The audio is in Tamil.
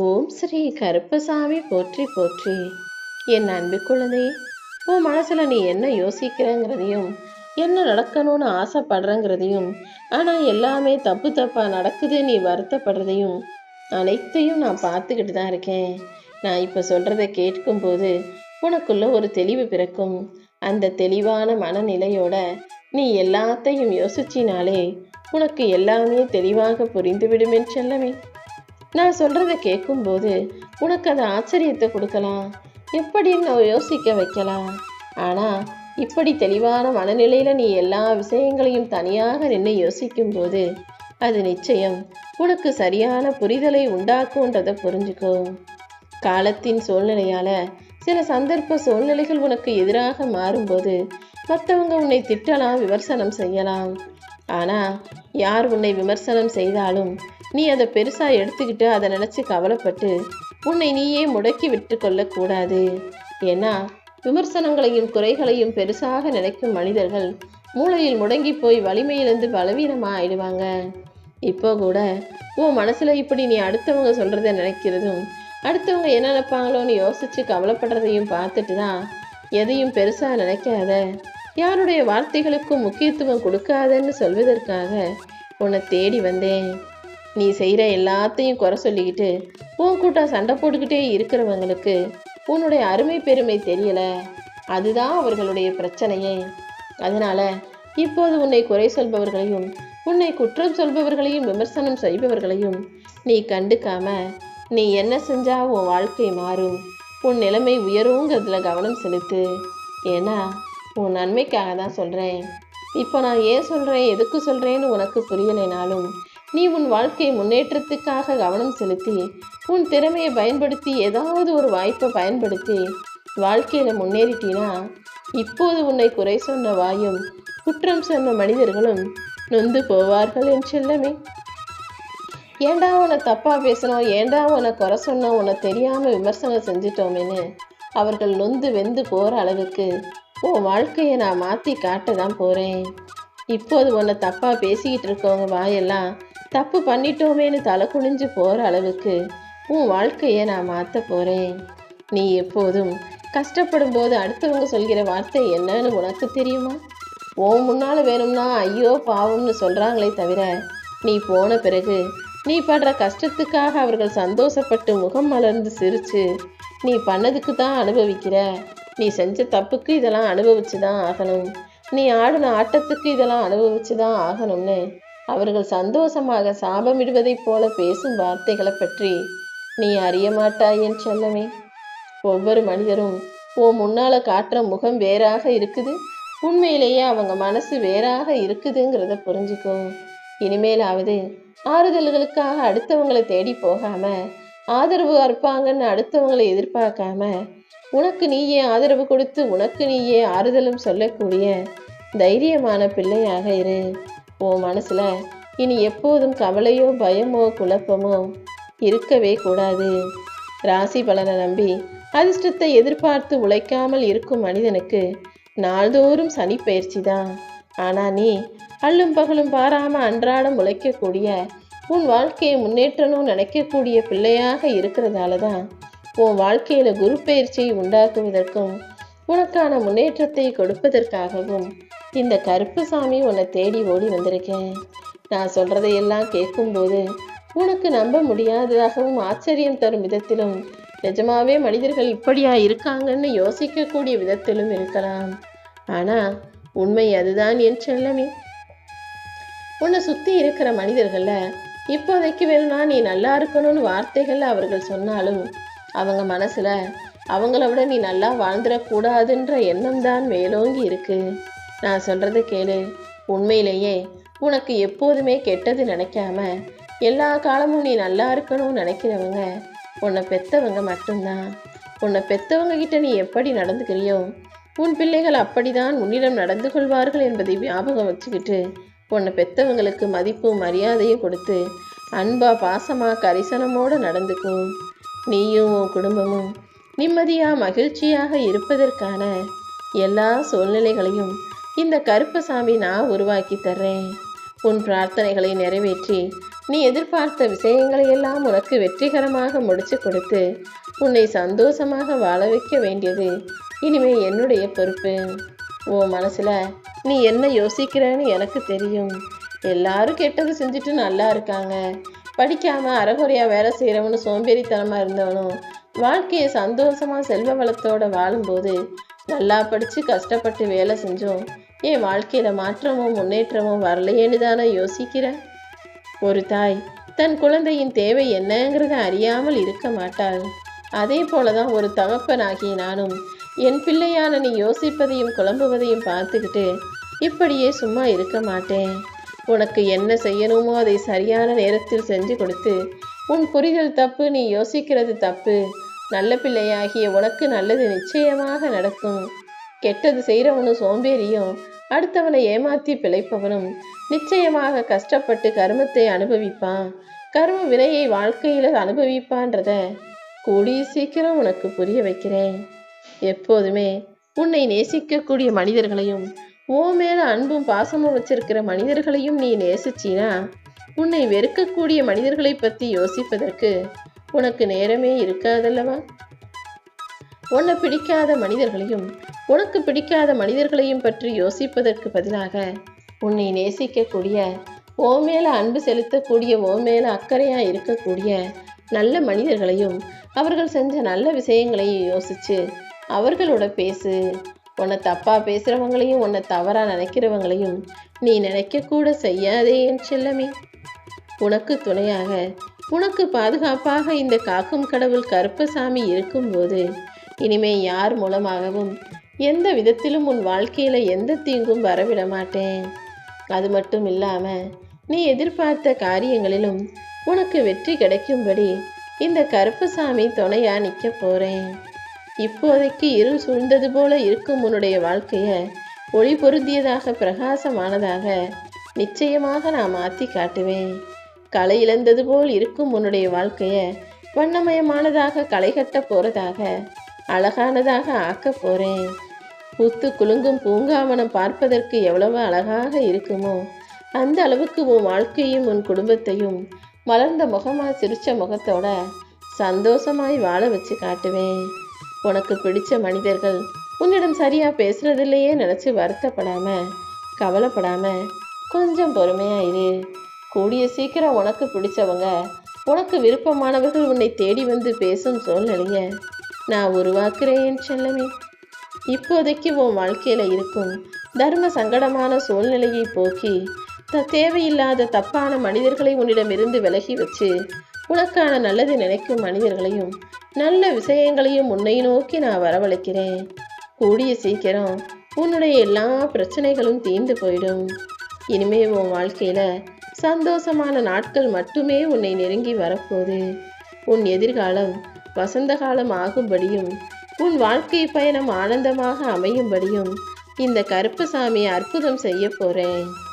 ஓம் ஸ்ரீ கருப்பசாமி போற்றி போற்றி. என் அன்பு குழந்தை உன் மனசுல நீ என்ன யோசிக்கிறங்கிறதையும் என்ன நடக்கணும்னு ஆசைப்படுறங்கிறதையும் ஆனா எல்லாமே தப்பு தப்பா நடக்குது நீ வருத்தப்படுறதையும் அனைத்தையும் நான் பார்த்துக்கிட்டு தான் இருக்கேன். நான் இப்போ சொல்றதை கேட்கும்போது உனக்குள்ள ஒரு தெளிவு பிறக்கும். அந்த தெளிவான மனநிலையோட நீ எல்லாத்தையும் யோசிச்சினாலே உனக்கு எல்லாமே தெளிவாக புரிந்துவிடும் என் செல்லமே. நான் சொல்கிறத கேட்கும்போது உனக்கு அது ஆச்சரியத்தை கொடுக்கலாம். எப்படின்னு யோசிக்க வைக்கலாம். ஆனால் இப்படி தெளிவான மனநிலையில நீ எல்லா விஷயங்களையும் தனியாக நின்று யோசிக்கும்போது அது நிச்சயம் உனக்கு சரியான புரிதலை உண்டாக்குன்றதை புரிஞ்சுக்கோ. காலத்தின் சூழ்நிலையால சில சந்தர்ப்ப சூழ்நிலைகள் உனக்கு எதிராக மாறும்போது மற்றவங்க உன்னை திட்டலாம் விமர்சனம் செய்யலாம். ஆனால் யார் உன்னை விமர்சனம் செய்தாலும் நீ அதை பெருசா எடுத்துக்கிட்டு அதை நினைச்சு கவலைப்பட்டு உன்னை நீயே முடக்கி விட்டு கொள்ளக்கூடாது. ஏன்னா விமர்சனங்களையும் குறைகளையும் பெருசாக நினைக்கும் மனிதர்கள் மூளையில் முடங்கி போய் வலிமையிலிருந்து பலவீனமா ஆயிடுவாங்க இப்போ கூட உன் மனசுல இப்படி நீ அடுத்தவங்க சொல்றத நினைக்கிறதும் அடுத்தவங்க என்ன நினைப்பாங்களோன்னு யோசிச்சு கவலைப்படுறதையும் பார்த்துட்டு தான் எதையும் பெருசா நினைக்காத யாருடைய வார்த்தைகளுக்கும் முக்கியத்துவம் கொடுக்காதன்னு சொல்வதற்காக உன்னை தேடி வந்தேன். நீ செய்கிற எல்லாத்தையும் குறை சொல்லிக்கிட்டு உன் கூட்டம் சண்டை போட்டுக்கிட்டே இருக்கிறவங்களுக்கு உன்னுடைய அருமை பெருமை தெரியலை. அதுதான் அவர்களுடைய பிரச்சனையே. அதனால் இப்போது உன்னை குறை சொல்பவர்களையும் உன்னை குற்றம் சொல்பவர்களையும் விமர்சனம் செய்பவர்களையும் நீ கண்டுக்காம நீ என்ன செஞ்சா உன் வாழ்க்கை மாறும். உன் நிலைமை உயருங்கிறதுல கவனம் செலுத்து. ஏன்னா உன் நன்மைக்காக தான் சொல்கிறேன் இப்போ நான் ஏன் சொல்கிறேன் எதுக்கு சொல்கிறேன்னு உனக்கு புரியலைனாலும் நீ உன் வாழ்க்கை முன்னேற்றத்துக்காக கவனம் செலுத்தி உன் திறமையை பயன்படுத்தி ஏதாவது ஒரு வாய்ப்பை பயன்படுத்தி வாழ்க்கையில் முன்னேறிட்டீனா இப்போது உன்னை குறை சொன்ன வாயும் குற்றம் சொன்ன மனிதர்களும் நொந்து போவார்கள் என் செல்லமே. ஏண்டா உன்னை தப்பாக பேசணும் ஏண்டா உன்னை குறை சொன்னோம் உன்னை தெரியாமல் விமர்சனம் செஞ்சிட்டோமேன்னு அவர்கள் நொந்து வெந்து போகிற அளவுக்கு உன் வாழ்க்கையை நான் மாற்றி காட்ட தான் போகிறேன் இப்போது உன்னை தப்பாக பேசிக்கிட்டு இருக்கவங்க வாயெல்லாம் தப்பு பண்ணிட்டோமேன்னு தலை குனிஞ்சு போகிற அளவுக்கு உன் வாழ்க்கையை நான் மாற்ற போகிறேன் நீ எப்போதும் கஷ்டப்படும் போது அடுத்தவங்க சொல்கிற வார்த்தை என்னன்னு உனக்கு தெரியுமா? ஓ முன்னால் வேணும்னா ஐயோ பாவம்னு சொல்கிறாங்களே தவிர நீ போன பிறகு நீ படுற கஷ்டத்துக்காக அவர்கள் சந்தோஷப்பட்டு முகம் மலர்ந்து சிரித்து நீ பண்ணதுக்கு தான் அனுபவிக்கிற. நீ செஞ்ச தப்புக்கு இதெல்லாம் அனுபவிச்சு தான் ஆகணும். நீ ஆடின ஆட்டத்துக்கு இதெல்லாம் அனுபவிச்சு தான் ஆகணும்னு அவர்கள் சந்தோஷமாக சாபமிடுவதைப் போல பேசும் வார்த்தைகளை பற்றி நீ அறிய மாட்டாய் என் ஒவ்வொரு மனிதரும் உன் முன்னால காட்டுற முகம் வேறாக இருக்குது. உண்மையிலேயே அவங்க மனசு வேறாக இருக்குதுங்கிறத புரிஞ்சுக்கோ. இனிமேலாவது ஆறுதல்களுக்காக அடுத்தவங்களை தேடி போகாம ஆதரவு அறுப்பாங்கன்னு அடுத்தவங்களை எதிர்பார்க்காம உனக்கு நீயே ஆதரவு கொடுத்து உனக்கு நீயே ஆறுதலும் சொல்லக்கூடிய தைரியமான பிள்ளையாக இரு. உன் மனசுல இனி எப்போதும் கவலையோ பயமோ குழப்பமோ இருக்கவே கூடாது. ராசி பலனை நம்பி அதிர்ஷ்டத்தை எதிர்பார்த்து உழைக்காமல் இருக்கும் மனிதனுக்கு நாள்தோறும் சனி பயிற்சி தான் ஆனால் நீ அள்ளும் பகலும் பாராமல் அன்றாடம் உழைக்கக்கூடிய உன் வாழ்க்கையை முன்னேற்றணும் நினைக்கக்கூடிய பிள்ளையாக இருக்கிறதால தான் உன் வாழ்க்கையில் குரு பயிற்சியை உண்டாக்குவதற்கும் உனக்கான முன்னேற்றத்தை கொடுப்பதற்காகவும் இந்த கருப்புசாமி உன்னை தேடி ஓடி வந்திருக்கேன். நான் சொல்றதையெல்லாம் கேட்கும்போது உனக்கு நம்ப முடியாததாகவும் ஆச்சரியம் தரும் விதத்திலும் நிஜமாவே மனிதர்கள் இப்படியா இருக்காங்கன்னு யோசிக்கக்கூடிய விதத்திலும் இருக்கலாம். ஆனா உண்மை அதுதான் என் செல்லமே. உன்னை சுத்தி இருக்கிற மனிதர்கள்ல இப்போதைக்கு வேணும்னா நீ நல்லா இருக்கணும்னு வார்த்தைகள் அவர்கள் சொன்னாலும் அவங்க மனசுல அவங்கள விட நீ நல்லா வாழ்ந்துடக்கூடாதுன்ற எண்ணம் தான் மேலோங்கி இருக்கு. நான் சொல்கிறது கேளு. உண்மையிலேயே உனக்கு எப்போதுமே கெட்டது நினைக்காம எல்லா காலமும் நீ நல்லா இருக்கணும்னு நினைக்கிறவங்க உன்னை பெத்தவங்க மட்டும்தான். உன்னை பெத்தவங்க கிட்ட நீ எப்படி நடந்துக்கிறியோ உன் பிள்ளைகள் அப்படிதான் உன்னிடம் நடந்து கொள்வார்கள் என்பதை ஞாபகம் வச்சுக்கிட்டு உன்னை பெத்தவங்களுக்கு மதிப்பும் மரியாதையும் கொடுத்து அன்பா பாசமாக கரிசனமோடு நடந்துக்கும் நீயும் உன் குடும்பமும் நிம்மதியாக மகிழ்ச்சியாக இருப்பதற்கான எல்லா சூழ்நிலைகளையும் இந்த கருப்பசாமி நான் உருவாக்கி தர்றேன். உன் பிரார்த்தனைகளை நிறைவேற்றி நீ எதிர்பார்த்த விஷயங்களை எல்லாம் உனக்கு வெற்றிகரமாக முடிச்சு கொடுத்து உன்னை சந்தோஷமாக வாழ வைக்க வேண்டியது இனிமே என்னுடைய பொறுப்பு. ஓ மனசில் நீ என்ன யோசிக்கிறேன்னு எனக்கு தெரியும். எல்லாரும் கெட்டது செஞ்சுட்டு நல்லா இருக்காங்க. படிக்காமல் அறகுறையாக வேலை செய்கிறவனும் சோம்பேறித்தனமாக இருந்தவனும் வாழ்க்கையை சந்தோஷமாக செல்வ வளத்தோடு வாழும்போது நல்லா படித்து கஷ்டப்பட்டு வேலை செஞ்சோம். என் வாழ்க்கையில் மாற்றமும் முன்னேற்றமும் வரலையேன்னு தானே யோசிக்கிற? ஒரு தாய் தன் குழந்தையின் தேவை என்னங்கிறத அறியாமல் இருக்க மாட்டாள். அதே போலதான் ஒரு தகப்பனாகிய நானும் என் பிள்ளையான நீ யோசிப்பதையும் குழம்புவதையும் பார்த்துக்கிட்டு இப்படியே சும்மா இருக்க மாட்டேன். உனக்கு என்ன செய்யணுமோ அதை சரியான நேரத்தில் செஞ்சு கொடுத்து உன் புரிதல் தப்பு நீ யோசிக்கிறது தப்பு. நல்ல பிள்ளையாகிய உனக்கு நல்லது நிச்சயமாக நடக்கும். கெட்டது செய்கிறவனும் சோம்பேறியும் அடுத்தவனை ஏமாத்தி பிழைப்பவனும் நிச்சயமாக கஷ்டப்பட்டு கர்மத்தை அனுபவிப்பான். கர்ம வினையை வாழ்க்கையில் அனுபவிப்பான்றத கூடிய சீக்கிரம் உனக்கு புரிய வைக்கிறேன். எப்போதுமே உன்னை நேசிக்கக்கூடிய மனிதர்களையும் ஓ மேல அன்பும் பாசமும் வச்சிருக்கிற மனிதர்களையும் நீ நேசிச்சினா உன்னை வெறுக்கக்கூடிய மனிதர்களை பற்றி யோசிப்பதற்கு உனக்கு நேரமே இருக்காதல்லவா? உன்னை பிடிக்காத மனிதர்களையும் உனக்கு பிடிக்காத மனிதர்களையும் பற்றி யோசிப்பதற்கு பதிலாக உன்னை நேசிக்கக்கூடிய ஓ மேல அன்பு செலுத்தக்கூடிய ஓ மேல அக்கறையாக இருக்கக்கூடிய நல்ல மனிதர்களையும் அவர்கள் செஞ்ச நல்ல விஷயங்களையும் யோசிச்சு அவர்களோட பேசு. உன்னை தப்பாக பேசுகிறவங்களையும் உன்னை தவறாக நினைக்கிறவங்களையும் நீ நினைக்கக்கூட செய்யாதே என் செல்லமே. உனக்கு துணையாக உனக்கு பாதுகாப்பாக இந்த காக்கும் கடவுள் கருப்பசாமி இருக்கும்போது இனிமே யார் மூலமாகவும் எந்த விதத்திலும் உன் வாழ்க்கையில எந்த தீங்கும் வரவிட மாட்டேன். அது மட்டும் இல்லாம நீ எதிர்பார்த்த காரியங்களிலும் உனக்கு வெற்றி கிடைக்கும்படி இந்த கருப்பசாமி துணையா நிற்க போறேன். இப்போதைக்கு இருள் சூழ்ந்தது போல இருக்கும் உன்னுடைய வாழ்க்கைய ஒளி பொருந்தியதாக பிரகாசமானதாக நிச்சயமாக நான் மாத்தி காட்டுவேன். களை இழந்தது போல் இருக்கும் உன்னுடைய வாழ்க்கைய வண்ணமயமானதாக களை கட்ட போறதாக அழகானதாக ஆக்க போறேன். புத்து குலுங்கும் பூங்காவனம் பார்ப்பதற்கு எவ்வளவு அழகாக இருக்குமோ அந்த அளவுக்கு உன் வாழ்க்கையும் உன் குடும்பத்தையும் மலர்ந்த முகமா சிரிச்ச முகத்தோட சந்தோஷமாய் வாழ வச்சு காட்டுவேன். உனக்கு பிடிச்ச மனிதர்கள் உன்னிடம் சரியா பேசுறதில்லையே நினைச்சு வருத்தப்படாம கவலைப்படாம கொஞ்சம் பொறுமையா இரு. கூடிய சீக்கிரம் உனக்கு பிடிச்சவங்க. உனக்கு விருப்பமானவர்கள் உன்னை தேடி வந்து பேசும் சூழ்நிலைய நான் உருவாக்குறேன் செல்லமே. இப்போதைக்கு உன் வாழ்க்கையில இருக்கும் தர்ம சங்கடமான சூழ்நிலையை போக்கி த தேவையில்லாத தப்பான மனிதர்களை உன்னிடமிருந்து விலகி வச்சு உனக்கான நல்லது நினைக்கும் மனிதர்களையும் நல்ல விஷயங்களையும் உன்னை நோக்கி நான் வரவழைக்கிறேன். கூடிய சீக்கிரம் உன்னுடைய எல்லா பிரச்சனைகளும் தீர்ந்து போயிடும். இனிமே உன் வாழ்க்கையில சந்தோஷமான நாட்கள் மட்டுமே உன்னை நெருங்கி வரப்போகுது. உன் எதிர்காலம் வசந்த காலம் ஆகும்படியும் உன் வாழ்க்கை பயணம் ஆனந்தமாக அமையும்படியும் இந்த கருப்பசாமி அற்புதம் செய்ய போறேன்.